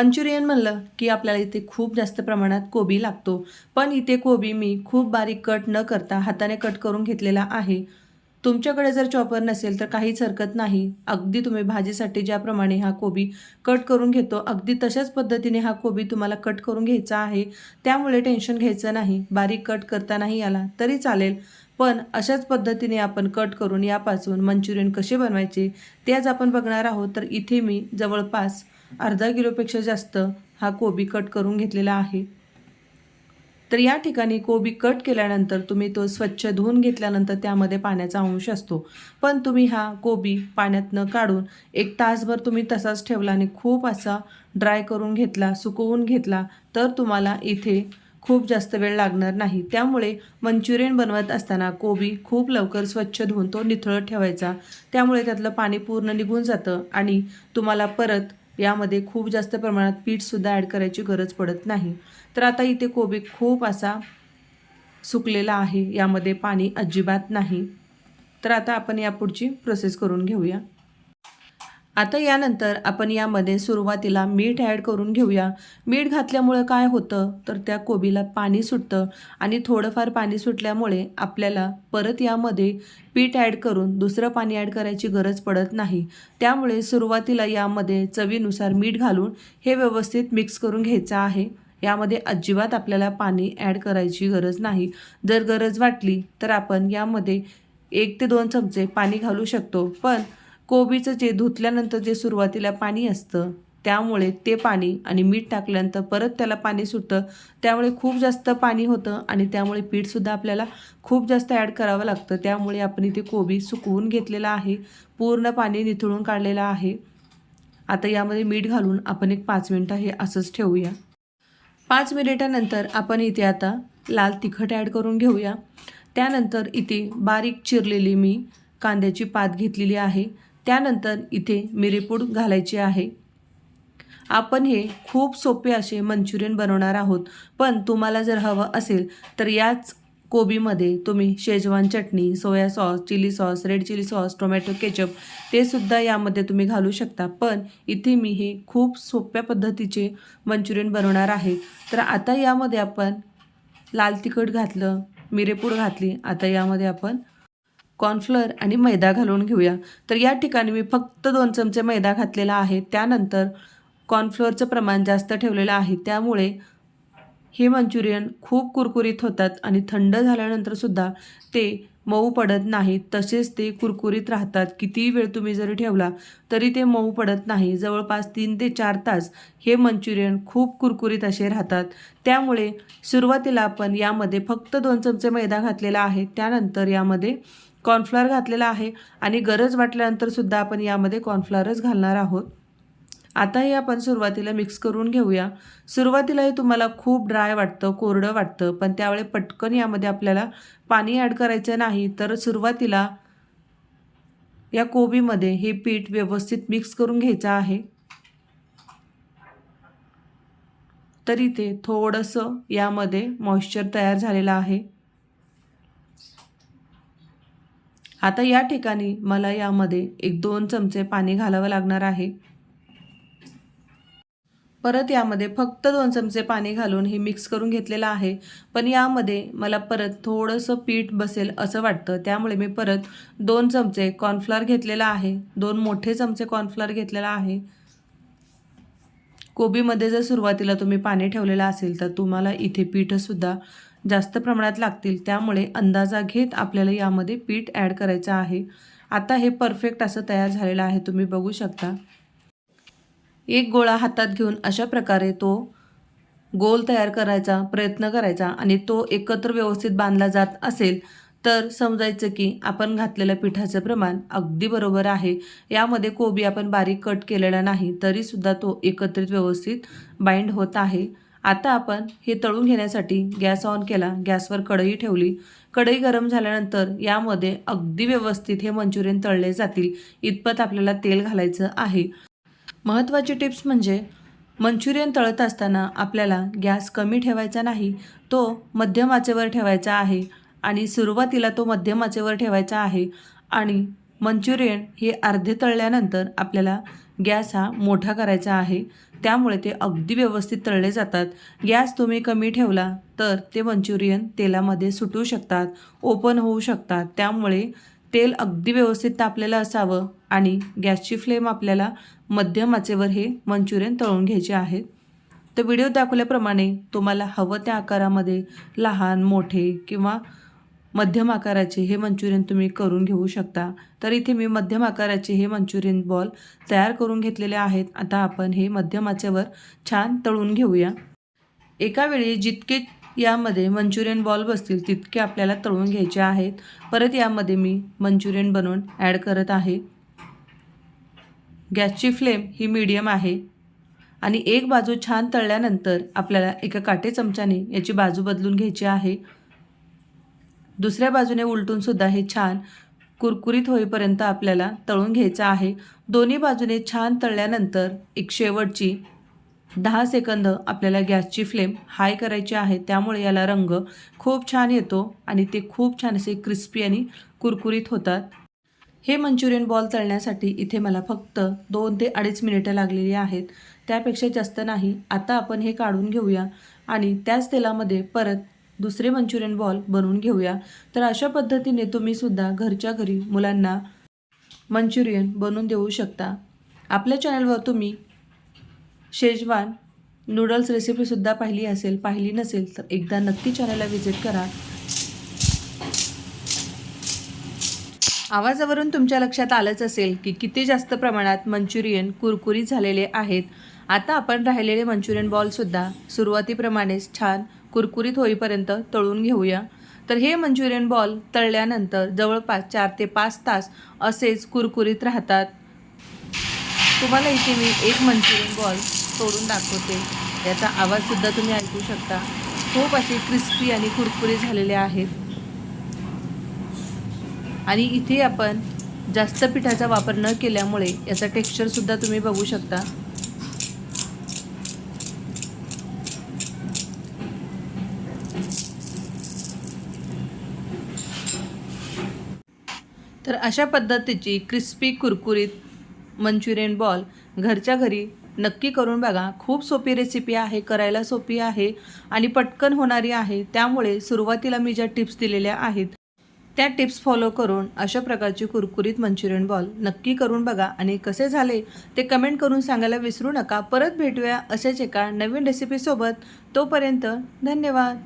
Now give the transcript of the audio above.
Manchurian म्हणलं की आपल्याला इथे खूप जास्त प्रमाणात कोबी लागतो. पण इथे कोबी मी खूप बारीक कट न करता हाताने कट करून घेतलेला आहे. तुमच्याकडे जर चॉपर नसेल तर काहीच हरकत नाही. अगदी तुम्ही भाजीसाठी ज्याप्रमाणे हा कोबी कट करून घेतो अगदी तशाच पद्धतीने हा कोबी तुम्हाला कट करून घ्यायचा आहे. त्यामुळे टेन्शन घ्यायचं नाही. बारीक कट करता नाही आला तरी चालेल. पण अशाच पद्धतीने आपण कट करून यापासून मंचुरियन कसे बनवायचे ते आज आपण बघणार आहोत. तर इथे मी जवळपास अर्धा किलोपेक्षा जास्त हा कोबी कट करून घेतलेला आहे. तर या ठिकाणी कोबी कट केल्यानंतर तुम्ही तो स्वच्छ धुवून घेतल्यानंतर त्यामध्ये पाण्याचा अंश असतो. पण तुम्ही हा कोबी पाण्यात न काढून एक तासभर तुम्ही तसाच ठेवला आणि खूप असा ड्राय करून घेतला सुकवून घेतला तर तुम्हाला इथे खूप जास्त वेळ लागणार नाही. त्यामुळे मंचुरियन बनवत असताना कोबी खूप लवकर स्वच्छ धुवून तो निथळत ठेवायचा. त्यामुळे त्यातलं पाणी पूर्ण निघून जातं आणि तुम्हाला परत यामध्ये खूप जास्त प्रमाणात पीठसुद्धा ॲड करायची गरज पडत नाही. तर आता इथे कोबी खूप असा सुकलेला आहे. यामध्ये पाणी अजिबात नाही. तर आता आपण या पुढची प्रोसेस करून घेऊया. आता यानंतर आपण यामध्ये सुरुवातीला मीठ ॲड करून घेऊया. मीठ घातल्यामुळं काय होतं? तर त्या कोबीला पाणी सुटतं आणि थोडंफार पाणी सुटल्यामुळे आपल्याला परत यामध्ये पीठ ॲड करून दुसरं पाणी ॲड करायची गरज पडत नाही. त्यामुळे सुरुवातीला यामध्ये चवीनुसार मीठ घालून हे व्यवस्थित मिक्स करून घ्यायचं आहे. यामध्ये अजिबात आपल्याला पाणी ॲड करायची गरज नाही. जर गरज वाटली तर आपण यामध्ये एक ते दोन चमचे पाणी घालू शकतो. पण कोबीचं जे धुतल्यानंतर जे सुरुवातीला पाणी असतं त्यामुळे ते पाणी आणि मीठ टाकल्यानंतर परत त्याला पाणी सुटतं. त्यामुळे खूप जास्त पाणी होतं आणि त्यामुळे पीठसुद्धा आपल्याला खूप जास्त ॲड करावं लागतं. त्यामुळे आपण इथे कोबी सुकवून घेतलेला आहे. पूर्ण पाणी निथळून काढलेलं आहे. आता यामध्ये मीठ घालून आपण एक पाच मिनटं हे असंच ठेवूया. पाच मिनिटानंतर आपण इथे आता लाल तिखट ॲड करून घेऊया. त्यानंतर इथे बारीक चिरलेली मी कांद्याची पात घेतलेली आहे. त्यानंतर इथे मिरीपूड घालायची आहे. आपण हे खूप सोपे असे मंचुरियन बनवणार आहोत. पण तुम्हाला जर हवं असेल तर याच कोबीमध्ये तुम्ही शेजवान चटणी soya sauce chilli sauce red chilli sauce tomato ketchup ते सुद्धा यामध्ये तुम्ही घालू शकता. पण इथे मी हे खूप सोप्या पद्धतीचे मंचुरियन बनवणार आहे. तर आता यामध्ये आपण लाल तिखट घातलं मिरेपूड घातली. आता यामध्ये आपण कॉर्नफ्लोअर आणि मैदा घालून घेऊया. तर या ठिकाणी मी फक्त दोन चमचे मैदा घातलेला आहे. त्यानंतर कॉर्नफ्लोअरचं प्रमाण जास्त ठेवलेलं आहे. त्यामुळे हे मंचुरियन खूप कुरकुरीत होतात आणि थंड झाल्यानंतरसुद्धा ते मऊ पडत नाहीत. तसेच ते कुरकुरीत राहतात. कितीही वेळ तुम्ही जरी ठेवला तरी ते मऊ पडत नाही. जवळपास तीन ते चार तास हे मंचुरियन खूप कुरकुरीत असे राहतात. त्यामुळे सुरुवातीला आपण यामध्ये फक्त दोन चमचे मैदा घातलेला आहे. त्यानंतर यामध्ये कॉर्नफ्लॉवर घातलेला आहे आणि गरज वाटल्यानंतरसुद्धा आपण यामध्ये कॉर्नफ्लॉवरच घालणार आहोत. आता हे आपण सुरुवातीला मिक्स करून घेऊया. सुरुवातीला हे तुम्हाला खूप ड्राय वाटतं कोरडं वाटतं पण त्यावेळी पटकन यामध्ये आपल्याला पाणी ॲड करायचं नाही तर सुरुवातीला या कोबीमध्ये हे पीठ व्यवस्थित मिक्स करून घ्यायचं आहे. तरी ते थोडंसं यामध्ये मॉइश्चर तयार झालेलं आहे. आता या ठिकाणी मला यामध्ये एक दोन चमचे पाणी घालावं लागणार आहे. परत यामध्ये फक्त दोन चमचे पाणी घालून हे मिक्स करून घेतलेलं आहे. पण यामध्ये मला परत थोडंसं पीठ बसेल असं वाटतं. त्यामुळे मी परत दोन चमचे कॉर्नफ्लॉर घेतलेला आहे. दोन मोठे चमचे कॉर्नफ्लॉर घेतलेला आहे. कोबीमध्ये जर सुरुवातीला तुम्ही पाणी ठेवलेलं असेल तर तुम्हाला इथे पीठसुद्धा जास्त प्रमाणात लागतील त्यामुळे अंदाजा घेत आपल्याला यामध्ये पीठ ॲड करायचं आहे. आता हे परफेक्ट असं तयार झालेलं आहे तुम्ही बघू शकता. एक गोळा हातात घेऊन अशा प्रकारे तो गोल तयार करायचा प्रयत्न करायचा आणि तो एकत्र व्यवस्थित बांधला जात असेल तर समजायचं की आपण घातलेल्या पिठाचं प्रमाण अगदी बरोबर आहे. यामध्ये कोबी आपण बारीक कट केलेला नाही तरीसुद्धा तो एकत्रित व्यवस्थित बाइंड होत आहे. आता आपण हे तळून घेण्यासाठी गॅस ऑन केला गॅसवर कढई ठेवली. कढई गरम झाल्यानंतर यामध्ये अगदी व्यवस्थित हे मंचुरियन तळले जातील इतपत आपल्याला तेल घालायचं आहे. महत्त्वाची टिप्स म्हणजे मंचुरियन तळत असताना आपल्याला गॅस कमी ठेवायचा नाही तो मध्यम आचेवर ठेवायचा आहे आणि सुरुवातीला तो मध्यम आचेवर ठेवायचा आहे आणि मंचुरियन हे अर्धे तळल्यानंतर आपल्याला गॅस हा मोठा करायचा आहे. त्यामुळे ते अगदी व्यवस्थित तळले जातात. गॅस तुम्ही कमी ठेवला तर ते मंचुरियन तेलामध्ये सुटू शकतात ओपन होऊ शकतात. त्यामुळे तेल अगदी व्यवस्थित तापलेलं असावं आणि गॅसची फ्लेम आपल्याला मध्यम आचेवर हे मंचुरियन तळून घ्यायचे आहेत तर व्हिडिओ दाखवल्याप्रमाणे तुम्हाला हवं त्या आकारामध्ये लहान मोठे किंवा मध्यम आकाराचे हे मंचुरियन तुम्ही करून घेऊ शकता. तर इथे मी मध्यम आकाराचे हे मंचुरियन बॉल तयार करून घेतलेले आहेत. आता आपण हे मध्यम आचेवर छान तळून घेऊया. एका वेळी जितके यामध्ये मंचुरियन बॉल बसतील तितके आपल्याला तळून घ्यायचे आहेत. परत यामध्ये मी मंचुरियन बनवून ॲड करत आहे. गॅसची फ्लेम ही मीडियम आहे. आणि एक बाजू छान तळल्यानंतर आपल्याला एका काटे चमच्याने याची बाजू बदलून घ्यायची आहे. दुसऱ्या बाजूने उलटून सुद्धा हे छान कुरकुरीत होईपर्यंत आपल्याला तळून घ्यायचं आहे. दोन्ही बाजूने छान तळल्यानंतर एक शेवटची दहा सेकंद आपल्याला गॅसची फ्लेम हाय करायची आहे. त्यामुळे याला रंग खूप छान येतो आणि ते खूप छान असे क्रिस्पी आणि कुरकुरीत होतात. हे मंचुरियन बॉल तळण्यासाठी इथे मला फक्त दोन ते अडीच मिनिटं लागलेली आहेत. त्यापेक्षा जास्त नाही. आता आपण हे काढून घेऊया आणि त्याच तेलामध्ये परत दुसरे मंचुरियन बॉल बनवून घेऊया. तर अशा पद्धतीने तुम्ही सुद्धा घरच्या घरी मुलांना मंचुरियन बनवून देऊ शकता. आपल्या चॅनलवर तुम्ही शेजवान नूडल्स रेसिपीसुद्धा पाहिली असेल पाहिली नसेल तर एकदा नक्की चॅनलला व्हिजिट करा. आवाजावरून तुमच्या लक्षात आलंच असेल की किती जास्त प्रमाणात मंचुरियन कुरकुरीत झालेले आहेत. आता आपण राहिलेले मंचुरियन बॉलसुद्धा सुरुवातीप्रमाणेच छान कुरकुरीत होईपर्यंत तळून घेऊया. तर हे मंचुरियन बॉल तळल्यानंतर जवळपास चार ते पाच तास असेच कुरकुरीत राहतात. तुम्हाला इथे मी एक मंचुरियन बॉल तोडून दाखवते. याचा आवाजसुद्धा तुम्ही ऐकू शकता. खूप असे क्रिस्पी आणि कुरकुरी झालेले आहेत. आणि इथे आपण जास्त पिठाचा वापर न केल्यामुळे याचा टेक्स्चरसुद्धा तुम्ही बघू शकता. अशा पद्धतीची क्रिस्पी कुरकुरीत मंचुरियन बॉल घरच्या घरी नक्की करून बघा. खूप सोपी रेसिपी आहे करायला सोपी आहे आणि पटकन होणारी आहे. त्यामुळे सुरुवातीला मी ज्या टिप्स दिलेल्या आहेत त्या टिप्स फॉलो करून अशा प्रकारची कुरकुरीत मंचुरियन बॉल नक्की करून बघा. आणि कसे झाले ते कमेंट करून सांगायला विसरू नका. परत भेटूया अशाच एका नवीन रेसिपीसोबत तोपर्यंत धन्यवाद.